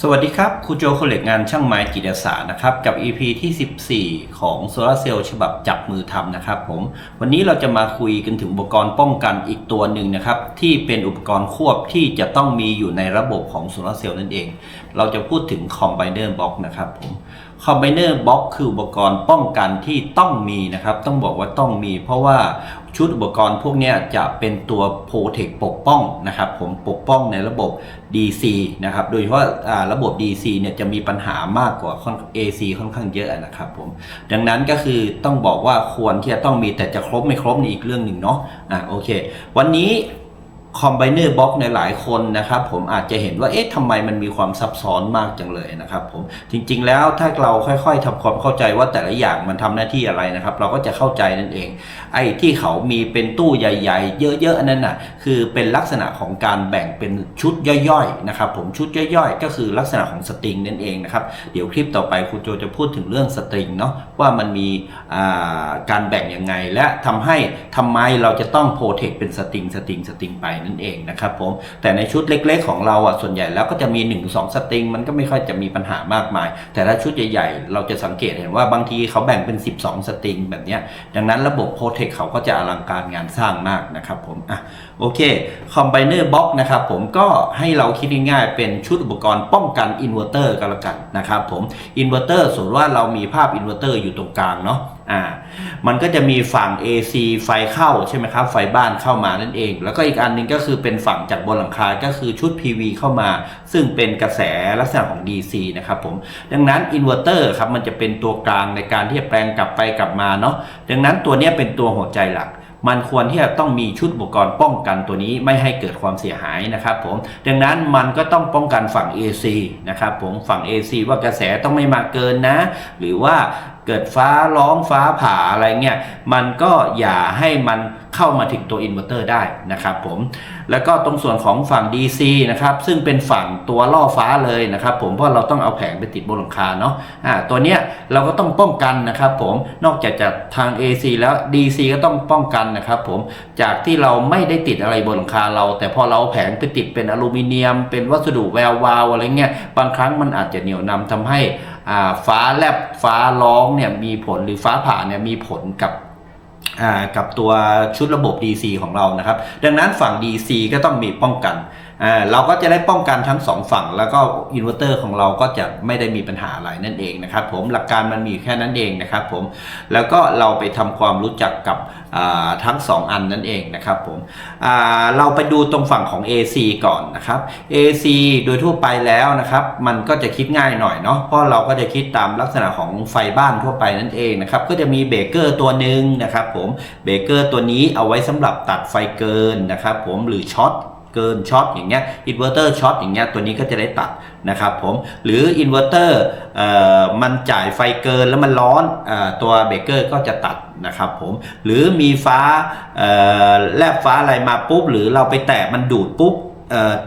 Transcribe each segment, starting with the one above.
สวัสดีครับครูโจคเล็กงานช่างไม้จิตอาสานะครับกับ EP ที่ 14 ของโซลาเซลล์ฉบับจับมือทำนะครับผมวันนี้เราจะมาคุยกันถึงอุปกรณ์ป้องกันอีกตัวหนึ่งนะครับ ที่เป็นอุปกรณ์ควบที่จะต้องมีอยู่ในระบบของโซลาเซลล์นั่นเอง เราจะพูดถึงคอมไบเนอร์บล็อกนะครับผม คอมไบเนอร์บล็อกคืออุปกรณ์ป้องกันที่ต้องมีนะครับ ต้องบอกว่าต้องมี เพราะว่าชุดอุปกรณ์พวกนี้จะเป็นตัวโปรเทคปกป้องนะครับ ผมปกป้องในระบบ DC นะครับ โดยเฉพาะอ่าระบบ DC เนี่ยจะมีปัญหามากกว่าคอน AC ค่อนข้างเยอะนะครับผม ดังนั้นก็คือต้องบอกว่าควรที่จะต้องมีแต่จะครบไม่ครบนี่อีกเรื่องหนึ่งเนาะ อะโอเค วันนี้ คอมไบเนอร์บล็อกในหลายคนนะครับผมอาจจะเห็นว่าเอ๊ะทำไมมันมีความซับซ้อนมากจังเลยนะครับผมจริงๆแล้วถ้าเราค่อยๆทำความเข้าใจว่าแต่ละอย่างมันทำหน้าที่อะไรนะครับ เราก็จะเข้าใจนั่นเอง ไอ้ที่เขามีเป็นตู้ใหญ่ ๆ เยอะๆอันนั้นน่ะคือเป็นลักษณะของการแบ่งเป็นชุดย่อยๆนะครับผมชุดย่อยๆ ก็คือลักษณะของสตริงนั่นเองนะครับเดี๋ยวคลิปต่อไปครูโจจะพูดถึงเรื่องสตริงเนาะว่ามันมีการแบ่งยังไงและทำให้ทำไมเราจะต้องโปรเทคเป็นสตริงสตริงสตริงไปนั่นเองนะครับผมแต่ในชุดเล็ก ๆ ของเราอะส่วนใหญ่แล้วก็จะมี 1 2 สตริง มันก็ไม่ค่อยจะมีปัญหามากมาย แต่ถ้าชุดใหญ่ๆ เราจะสังเกตเห็นว่าบางทีเขาแบ่งเป็น 12 สตริงแบบนี้ดังนั้นระบบโปรเทคเขาก็จะอลังการงานสร้างมากนะครับผมอะโอเคคอมไบเนอร์บ็อกนะครับผมก็ให้เราคิดง่ายๆเป็นชุดอุปกรณ์ป้องกันอินเวอร์เตอร์ก็แล้วกันนะครับผมอินเวอร์เตอร์สมมติว่าเรามีภาพอินเวอร์เตอร์อยู่ตรงกลางเนาะ อ่ามันก็จะมีฝั่ง AC ไฟเข้าใช่ไหมครับ ไฟบ้านเข้ามานั่นเอง แล้วก็อีกอันหนึงก็คือเป็นฝั่งจากบนหลังคาก็คือชุด PV เข้ามา ซึ่งเป็นกระแสลักษณะของ DC นะครับผม ดังนั้นอินเวอร์เตอร์ครับมันจะเป็นตัวกลางในการที่จะแปลงกลับไปกลับมาเนาะดังนั้นตัวนี้เป็นตัวหัวใจหลักมันควรที่จะต้องมีชุดอุปกรณ์ป้องกันตัวนี้ไม่ให้เกิดความเสียหายนะครับผม ดังนั้นมันก็ต้องป้องกันฝั่ง AC นะครับผมฝั่ง AC ว่ากระแสต้องไม่มาเกินนะ หรือว่าเกิดฟ้าร้องฟ้าผ่าอะไรเงี้ยมันก็อย่าให้มันเข้ามาถึงตัวอินเวอร์เตอร์ได้นะครับผมแล้วก็ตรงส่วนของฝั่ง DC นะครับซึ่งเป็นฝั่งตัวล่อฟ้าเลยนะครับผมเพราะเราต้องเอาแผงไปติดบนหลังคาเนาะอ่าตัวเนี้ยเราก็ต้องป้องกันนะครับผมนอกจากจากทาง AC แล้ว DC ก็ต้องป้องกันนะครับผมจากที่เราไม่ได้ติดอะไรบนหลังคาเรา แต่พอเราแผงไปติดเป็นอลูมิเนียม เป็นวัสดุแวววาวอะไรเงี้ยบางครั้งมันอาจจะเหนียวนำทำให้ ฟ้าแลบฟ้าร้องเนี่ยมีผลหรือฟ้าผ่าเนี่ยมีผลกับกับตัวชุดระบบ DC ของเรานะครับ ดังนั้นฝั่ง DC ก็ต้องมีป้องกัน เราก็จะได้ป้องกันทั้งสองฝั่ง แล้วก็อินเวอร์เตอร์ของเราก็จะไม่ได้มีปัญหาอะไรนั่นเองนะครับผมหลักการมันมีแค่นั้นเองนะครับผมแล้วก็เราไปทำความรู้จักกับทั้ง 2 อันนั่นเองนะครับผมเราไปดูตรงฝั่งของ AC ก่อนนะครับ AC โดยทั่วไปแล้วนะครับมันก็จะคิดง่ายหน่อยเนาะเพราะเราก็จะคิดตามลักษณะของไฟบ้านทั่วไปนั่นเองนะครับก็จะมีเบรกเกอร์ตัวหนึ่งนะครับผมเบรกเกอร์ตัวนี้เอาไว้สำหรับตัดไฟเกินนะครับผมหรือช็อต เกินช็อตอย่างเงี้ยอินเวอร์เตอร์ช็อตอย่างเงี้ยตัวนี้ก็จะได้ตัดนะครับผมหรืออินเวอร์เตอร์มันจ่ายไฟเกินแล้วมันร้อนออตัวเบรกเกอร์ก็จะตัดนะครับผมหรือมีฟ้าแลบฟ้าอะไรมาปุ๊บหรือเราไปแตะมันดูดปุ๊บ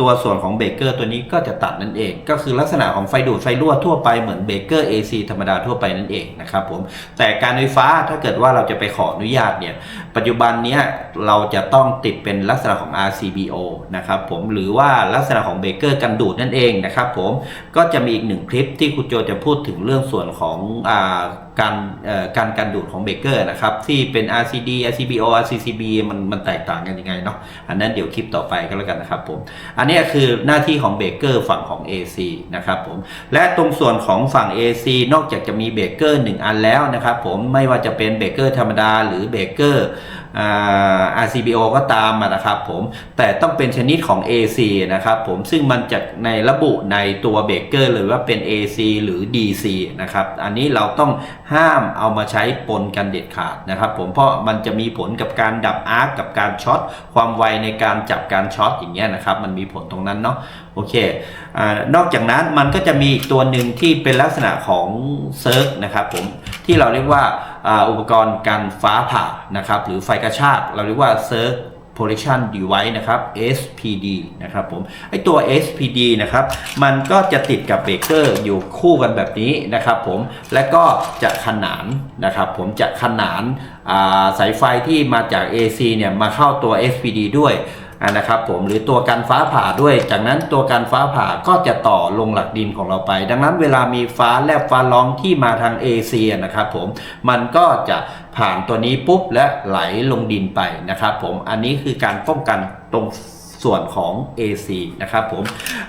ตัวส่วนของเบรกเกอร์ตัวนี้ก็จะตัดนั่นเอง ก็คือลักษณะของไฟดูดไฟรั่วทั่วไปเหมือนเบรกเกอร์ AC ธรรมดาทั่วไปนั่นเองนะครับผมแต่การไฟฟ้าถ้าเกิดว่าเราจะไปขออนุญาตเนี่ยปัจจุบันเนี้ยเราจะต้องติดเป็นลักษณะของ RCBO นะครับผมหรือว่าลักษณะของเบรกเกอร์กันดูดนั่นเองนะครับผมก็จะมีอีกหนึ่งคลิปที่คุณโจจะพูดถึงเรื่องส่วนของการการการดูดของเบเกอร์นะครับ ที่เป็น RCD RCBO RCCB มันมันแตกต่างกันยังไงเนาะอันนั้นเดี๋ยวคลิปต่อไปก็แล้วกันนะครับผมอันนี้คือหน้าที่ของเบเกอร์ฝั่งของ AC นะครับผมและตรงส่วนของฝั่ง AC นอกจากจะมีเบเกอร์หนึ่งอันแล้วนะครับผมไม่ว่าจะเป็นเบเกอร์ธรรมดาหรือเบเกอร์ RCBO ก็ตามนะครับผมแต่ต้องเป็นชนิดของ AC นะครับผมซึ่งมันจะในระบุในตัวเบรกเกอร์เลยว่าเป็น AC หรือ DC นะครับอันนี้เราต้องห้ามเอามาใช้ปนกันเด็ดขาดนะครับผมเพราะมันจะมีผลกับการดับอาร์คกับการช็อตความไวในการจับการช็อตอย่างเงี้ยนะครับมันมีผลตรงนั้นเนาะ โอเคอนอกจากนั้นมันก็จะมีอีกตัวหนึ่งที่เป็นลักษณะของเซิร์ฟนะครับผมที่เราเรียกว่าอ,อุปกรณ์กันฟ้าผ่านะครับหรือไฟกระชากเราเรียกว่าเซิร์ฟ protection device นะครับ SPD นะครับผมไอตัว SPD นะครับมันก็จะติดกับเบรกเกอร์อยู่คู่กันแบบนี้นะครับผมและก็จะขนานนะครับผมจะขนานาสายไฟที่มาจาก AC เนี่ยมาเข้าตัว SPD ด้วย นะครับผมหรือตัวกันฟ้าผ่าด้วย จากนั้นตัวกันฟ้าผ่าก็จะต่อลงหลักดินของเราไป ดังนั้นเวลามีฟ้าแลบฟ้าร้องที่มาทางเอเชียนะครับผมมันก็จะผ่านตัวนี้ปุ๊บและไหลลงดินไปนะครับผมอันนี้คือการป้องกันตรง ส่วนของ AC นะครับผม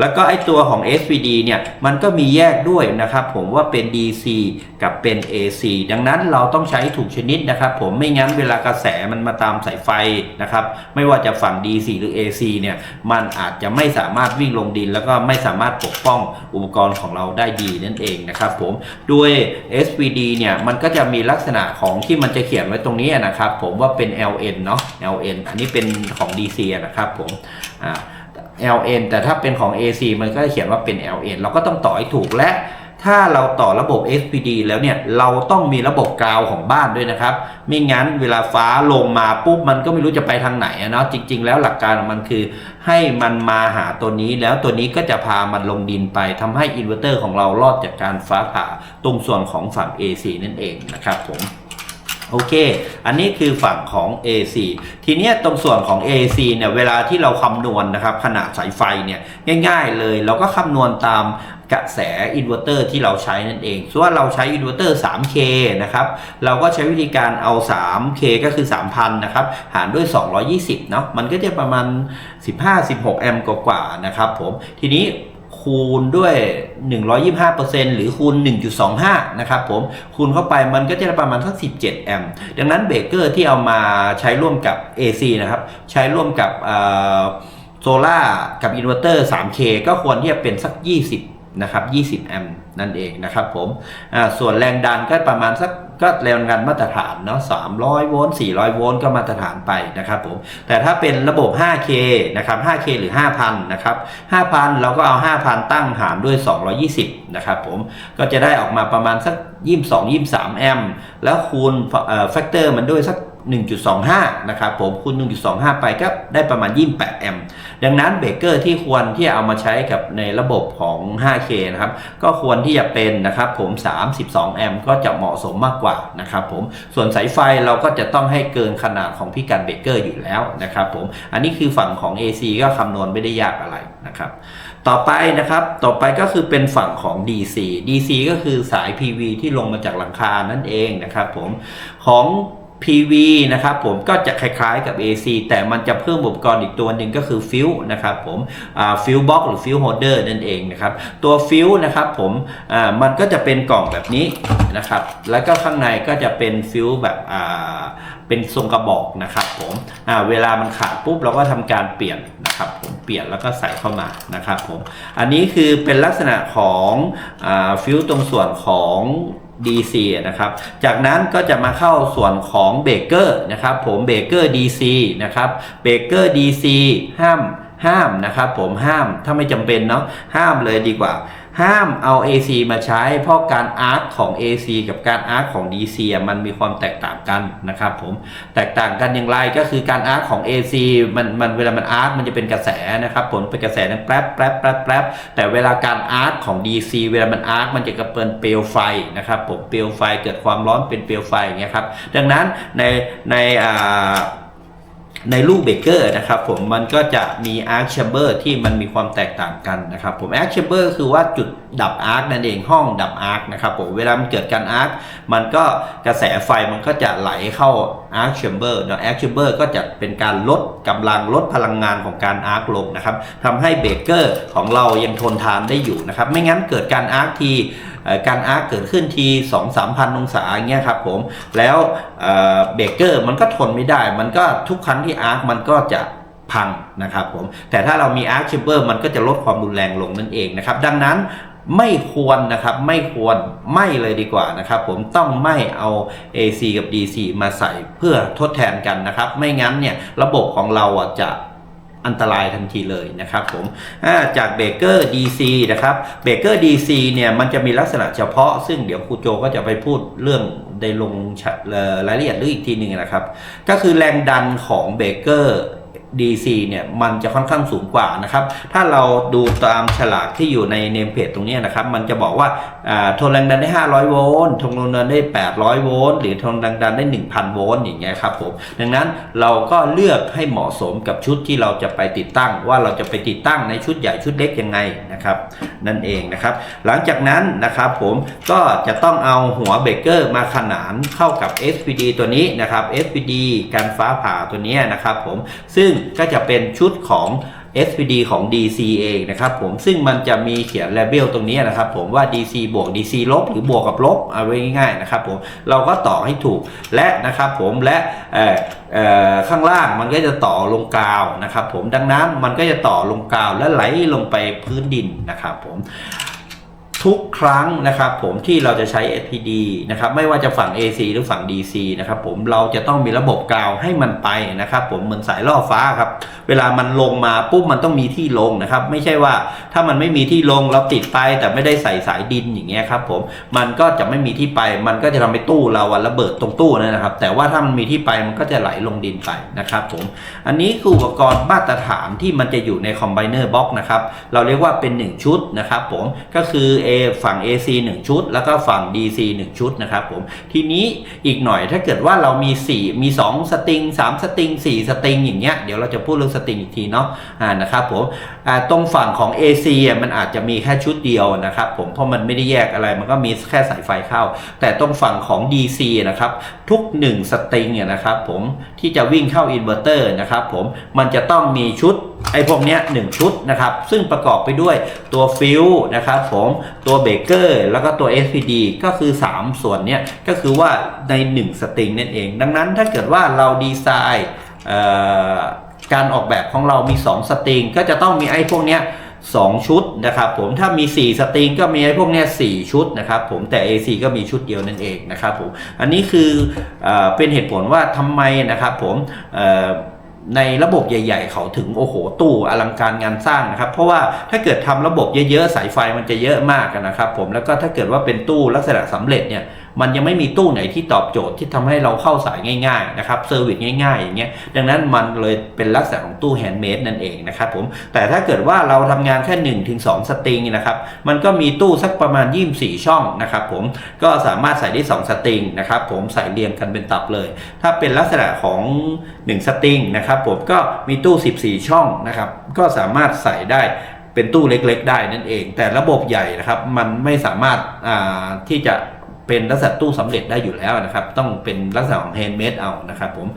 แล้วก็ไอตัวของ SPD เนี่ยมันก็มีแยกด้วยนะครับผมว่าเป็น DC กับเป็น AC ดังนั้นเราต้องใช้ถูกชนิดนะครับผมไม่งั้นเวลากระแสมันมาตามสายไฟนะครับไม่ว่าจะฝั่ง DC หรือ AC เนี่ยมันอาจจะไม่สามารถวิ่งลงดิน แล้วก็ไม่สามารถปกป้องอุปกรณ์ของเราได้ดีนั่นเองนะครับผมด้วย SPD เนี่ยมันก็จะมีลักษณะของที่มันจะเขียนไว้ตรงนี้นะครับผมว่าเป็น LN เนาะ LN อันนี้เป็นของ DC นะครับผม LN แต่ถ้าเป็นของ AC มันก็จะเขียนว่าเป็น LN เราก็ต้องต่อให้ถูกและถ้าเราต่อระบบ SPD แล้วเนี่ย เราต้องมีระบบกราวของบ้านด้วยนะครับ ไม่งั้นเวลาฟ้าลงมาปุ๊บ มันก็ไม่รู้จะไปทางไหนอะเนาะจริง ๆ แล้วหลักการมันคือ ให้มันมาหาตัวนี้ แล้วตัวนี้ก็จะพามันลงดินไปทำให้อินเวอร์เตอร์ของเรารอดจากการฟ้าผ่าตรงส่วนของฝั่ง AC นั่นเองนะครับผม โอเค อันนี้คือฝั่งของ AC ทีนี้ตรงส่วนของ AC เนี่ย เวลาที่เราคำนวณนะครับ ขนาดสายไฟเนี่ย ง่ายๆเลย เราก็คำนวณตามกระแสอินเวอร์เตอร์ที่เราใช้นั่นเองส่วนเราใช้อินเวอร์เตอร์ 3K นะครับ เราก็ใช้วิธีการเอา 3K ก็คือ 3,000 นะครับ หารด้วย 220 เนาะ มันก็จะประมาณ 15-16 แอมป์กว่าๆ นะครับผม ทีนี้ คูณด้วย 125%หรือคูณ 1.25 นะครับผม คูณเข้าไปมันก็จะได้ประมาณสัก 17 แอมป์ดังนั้นเบรกเกอร์ที่เอามาใช้ร่วมกับ AC นะครับ ใช้ร่วมกับโซล่ากับอินเวอร์เตอร์ 3K ก็ควรที่จะเป็นสัก 20 นะครับ 20 แอมป์นั่นเองนะครับผม ส่วนแรงดันก็ประมาณสัก ก็แรงดันมาตรฐานเนาะ300 โวลต์ 400 โวลต์ก็มาตรฐานไปนะครับผม แต่ถ้าเป็นระบบ 5K นะครับ 5K หรือ 5,000 นะครับ 5,000 เราก็เอา 5,000 ตั้งหารด้วย 220 นะครับผม ก็จะได้ออกมาประมาณสัก 22 23 แอมป์ แล้วคูณแฟกเตอร์มันด้วยสัก 1.25 นะครับผมคูณ 1.25 ไปก็ได้ประมาณ 28 แอมป์ดังนั้นเบรกเกอร์ที่ควรที่เอามาใช้กับในระบบของ 5K นะครับ ก็ควรที่จะเป็นนะครับผม 32 แอมป์ก็จะเหมาะสมมากกว่านะครับผม ส่วนสายไฟเราก็จะต้องให้เกินขนาดของพิกัดเบรกเกอร์อยู่แล้วนะครับผม อันนี้คือฝั่งของ AC ก็คำนวณไม่ได้ยากอะไรนะครับ ต่อไปนะครับ ต่อไปก็คือเป็นฝั่งของ DC DC ก็คือสาย PV ที่ลงมาจากหลังคานั่นเองนะครับผม ของ PV นะครับผมก็จะคล้ายๆกับ AC แต่มันจะเพิ่มอุปกรณ์อีกตัวหนึ่งก็คือฟิวนะครับผมฟิวบ็อกหรือฟิวโฮเดอร์นั่นเองนะครับตัวฟิวนะครับผมมันก็จะเป็นกล่องแบบนี้นะครับแล้วก็ข้างในก็จะเป็นฟิวแบบเป็นทรงกระบอกนะครับผมเวลามันขาดปุ๊บเราก็ทำการเปลี่ยนนะครับผมเปลี่ยนแล้วก็ใส่เข้ามานะครับผมอันนี้คือเป็นลักษณะของอฟิวตรงส่วนของ DC นะครับ จากนั้นก็จะมาเข้าส่วนของเบเกอร์นะครับ ผมเบเกอร์ DC นะครับเบเกอร์ DC ห้ามห้ามนะครับผมห้ามถ้าไม่จำเป็นเนาะห้ามเลยดีกว่า ห้ามเอา AC มาใช้ เพราะการอาร์คของ AC กับการอาร์คของ DC มันมีความแตกต่างกันนะครับผมแตกต่างกันอย่างไรก็คือการอาร์คของ AC มันมันเวลามันอาร์คมันจะเป็นกระแสนะครับผลเป็นกระแสนั้นแป๊บแป๊บแป๊บแป๊บแต่เวลาการอาร์คของ DC เวลามันอาร์คมันจะกระเปินเปลวไฟนะครับผมเปลวไฟเกิดความร้อนเป็นเปลวไฟอย่างเงี้ยครับดังนั้นในในอ่า ในลูกเบเกอร์นะครับผมมันก็จะมีอาร์คแชมเบอร์ที่มันมีความแตกต่างกันนะครับผมอาร์คแชมเบอร์คือว่าจุดดับอาร์คนั่นเองห้องดับอาร์คนะครับผมเวลามันเกิดการอาร์คมันก็กระแสไฟมันก็จะไหลเข้าอาร์คแชมเบอร์เนาะอาร์คแชมเบอร์ก็จะเป็นการลดกำลังลดพลังงานของการอาร์คลงนะครับทำให้เบเกอร์ของเรายังทนทานได้อยู่นะครับไม่งั้นเกิดการอาร์คทีเอ่อ การอาร์คเกิดขึ้นที 2 3พันองศาอย่างเงี้ยครับผมแล้วเอ่อเบเกอร์มันก็ทนไม่ได้ มันก็ทุกครั้งที่อาร์คมันก็จะพังนะครับผมแต่ถ้าเรามีอาร์คแชมเบอร์มันก็จะลดความรุนแรงลงนั่นเองนะครับดังนั้นไม่ควรนะครับไม่ควรไม่เลยดีกว่านะครับผมต้องไม่เอา AC กับ DC มาใส่เพื่อทดแทนกันนะครับ ไม่งั้นเนี่ยระบบของเราอะจะ อันตรายทันทีเลยนะครับผมจากเบเกอร์ DC นะครับเบเกอร์ DC เนี่ยมันจะมีลักษณะเฉพาะ ซึ่งเดี๋ยวครูโจก็จะไปพูดเรื่องในลงรายละเอียดหรืออีกทีหนึ่งนะครับ ก็คือแรงดันของเบเกอร์ DC เนี่ยมันจะค่อนข้างสูงกว่านะครับ ถ้าเราดูตามฉลากที่อยู่ในเนมเพจตรงนี้นะครับ มันจะบอกว่าอ่าทนแรงดันได้ 500 โวลต์ทนแรงดันได้ 800 โวลต์หรือทนแรงดันได้ 1,000 โวลต์อย่างเงี้ยครับผม ดังนั้นเราก็เลือกให้เหมาะสมกับชุดที่เราจะไปติดตั้ง ว่าเราจะไปติดตั้งในชุดใหญ่ชุดเล็กยังไงนะครับ นั่นเองนะครับ หลังจากนั้นนะครับผมก็จะต้องเอาหัวเบรกเกอร์มาขนานเข้ากับ SPD ตัวนี้นะครับ SPD กันฟ้าผ่าตัวนี้นะครับผมซึ่งก็จะเป็นชุดของ SPD ของ DC เองนะครับผมซึ่งมันจะมีเขียน label ตรงนี้นะครับผมว่า DC บวก DC ลบหรือบวกกับลบเอาไว้ง่ายๆนะครับผมเราก็ต่อให้ถูกและนะครับผมและข้างล่างมันก็จะต่อลงกาวนะครับผมดังนั้นมันก็จะต่อลงกาวและไหลลงไปพื้นดินนะครับผม ทุกครั้งนะครับผมที่เราจะใช้ SPD นะครับไม่ว่าจะฝั่ง AC หรือฝั่ง DC นะครับผมเราจะต้องมีระบบกาวให้มันไปนะครับผมเหมือนสายล่อฟ้าครับเวลามันลงมาปุ๊บมันต้องมีที่ลงนะครับไม่ใช่ว่าถ้ามันไม่มีที่ลงเราติดไปแต่ไม่ได้ใส่สายดินอย่างเงี้ยครับผมมันก็จะไม่มีที่ไป มันก็จะทำให้ตู้เราอะระเบิดตรงตู้นั่นนะครับ แต่ว่าถ้ามันมีที่ไปมันก็จะไหลลงดินไปนะครับผมอันนี้คืออุปกรณ์มาตรฐานที่มันจะอยู่ในคอมไบเนอร์บ็อกนะครับเราเรียกว่าเป็น 1 ชุดนะครับผมก็คือ A ฝั่ง AC 1 ชุด แล้วก็ฝั่ง DC 1 ชุดนะครับผมทีนี้อีกหน่อยถ้าเกิดว่าเรามี 4 มี 2 สตริง 3 สตริง 4 สตริงอย่างเงี้ยเดี๋ยวเราจะพูดเรื่องสตริงอีกทีเนาะอ่านะครับผมอ่าตรงฝั่งของ AC อะมันอาจจะมีแค่ชุดเดียวนะครับผมเพราะมันไม่ได้แยกอะไรมันก็มีแค่สายไฟเข้า แต่ตรงฝั่งของ DC นะครับทุก 1 สตริงเนี่ยนะครับผมที่จะวิ่งเข้าอินเวอร์เตอร์นะครับผมมันจะต้องมีชุด ไอ้พวกเนี้ยหนึ่งชุดนะครับ ซึ่งประกอบไปด้วยตัวฟิวนะครับผมตัวเบรกเกอร์แล้วก็ตัว SPD ก็คือ 3 ส่วนเนี้ยก็คือว่าใน 1 สตริงนั่นเอง ดังนั้นถ้าเกิดว่าเราดีไซน์การออกแบบของเรามี 2 สตริง ก็จะต้องมีไอ้พวกเนี้ย2ชุดนะครับผมถ้ามี 4 สตริงก็มีไอ้พวกเนี้ย4ชุดนะครับผมแต่ AC ก็มีชุดเดียวนั่นเองนะครับผมอันนี้คือเอเป็นเหตุผลว่าทำไมนะครับผมเในระบบใหญ่ ๆ เขาถึงโอ้โหตู้อลังการงานสร้างนะครับ เพราะว่าถ้าเกิดทำระบบเยอะๆสายไฟมันจะเยอะมากนะครับ ผมแล้วก็ถ้าเกิดว่าเป็นตู้ลักษณะสำเร็จเนี่ย มันยังไม่มีตู้ไหนที่ตอบโจทย์ที่ทำให้เราเข้าสายง่ายๆนะครับเซอร์วิสง่ายๆอย่างเงี้ยดังนั้นมันเลยเป็นลักษณะของตู้แฮนด์เมดนั่นเองนะครับผมแต่ถ้าเกิดว่าเราทำงานแค่1นถึงสสตริงนะครับมันก็มีตู้สักประมาณ 24 ช่องนะครับผมก็สามารถใส่ได้ 2 สตริงนะครับผมใส่เรียงกันเป็นตับเลย ถ้าเป็นลักษณะของ 1 สตริงนะครับผมก็มีตู้ 14 ช่องนะครับก็สามารถใส่ได้เป็นตู้เล็กๆ ได้นั่นเอง แต่ระบบใหญ่นะครับมันไม่สามารถาที่จะ เป็นลักษณะตู้สำเร็จได้อยู่แล้วนะครับ ต้องเป็นลักษณะของแฮนด์เมดเอานะครับผม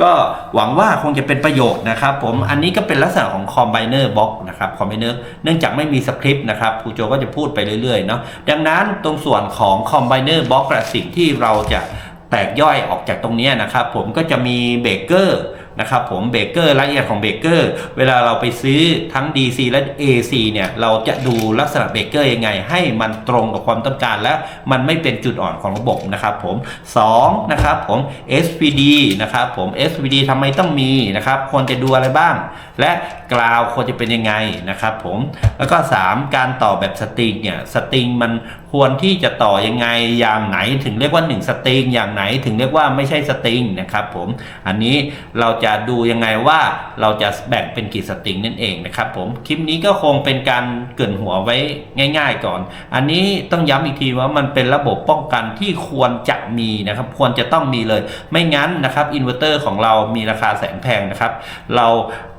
ก็หวังว่าคงจะเป็นประโยชน์นะครับผมอันนี้ก็เป็นลักษณะของคอมไบเนอร์บ็อกนะครับคอมไบเนอร์เนื่องจากไม่มีสคริปต์นะครับครูโจก็จะพูดไปเรื่อยๆเนาะดังนั้นตรงส่วนของคอมไบเนอร์บ็อกสิ่งที่เราจะแตกย่อยออกจากตรงนี้นะครับผมก็จะมีเบเกอร์ นะครับผมเบเกอร์รายละเอียดของเบเกอร์เวลาเราไปซื้อทั้ง DC และ AC เนี่ยเราจะดูลักษณะเบเกอร์ยังไง ให้มันตรงกับความต้องการและมันไม่เป็นจุดอ่อนของระบบนะครับผม2นะครับผม SPD นะครับผม SPD ทำไมต้องมีนะครับควรจะดูอะไรบ้าง และ กราวควรจะเป็นยังไงนะครับผมแล้วก็ 3 การต่อแบบสตริงเนี่ยสตริงมันควรที่จะต่อยังไงอย่างไหนถึงเรียกว่า 1 สตริงอย่างไหนถึงเรียกว่าไม่ใช่สตริงนะครับผมอันนี้เราจะดูยังไงว่าเราจะแบ่งเป็นกี่สตริงนั่นเองนะครับผมคลิปนี้ก็คงเป็นการเกินหัวไว้ง่าย ๆ ก่อน อันนี้ต้องย้ำอีกทีว่ามันเป็นระบบป้องกันที่ควรจะมีนะครับควรจะต้องมีเลย ไม่งั้นนะครับอินเวอร์เตอร์ของเรามีราคาแสนแพงนะครับเรา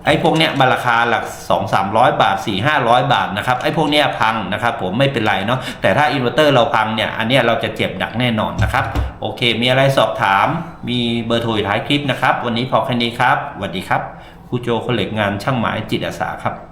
ไอ้พวกเนี้ยราคาหลัก 2 3 0 0 บาท 4 5 0 0 บาทนะครับไอ้พวกเนี้ยพังนะครับผมไม่เป็นไรเนาะแต่ถ้าอินเวอร์เตอร์เราพังเนี่ยอันเนี้ยเราจะเจ็บดักแน่นอนนะครับ โอเค มีอะไรสอบถาม มีเบอร์โทรอยู่ท้ายคลิปนะครับ วันนี้พอแค่นี้ครับสวัสดีครับครูโจคนเหล็กงานช่างหมายจิตอาสาครับ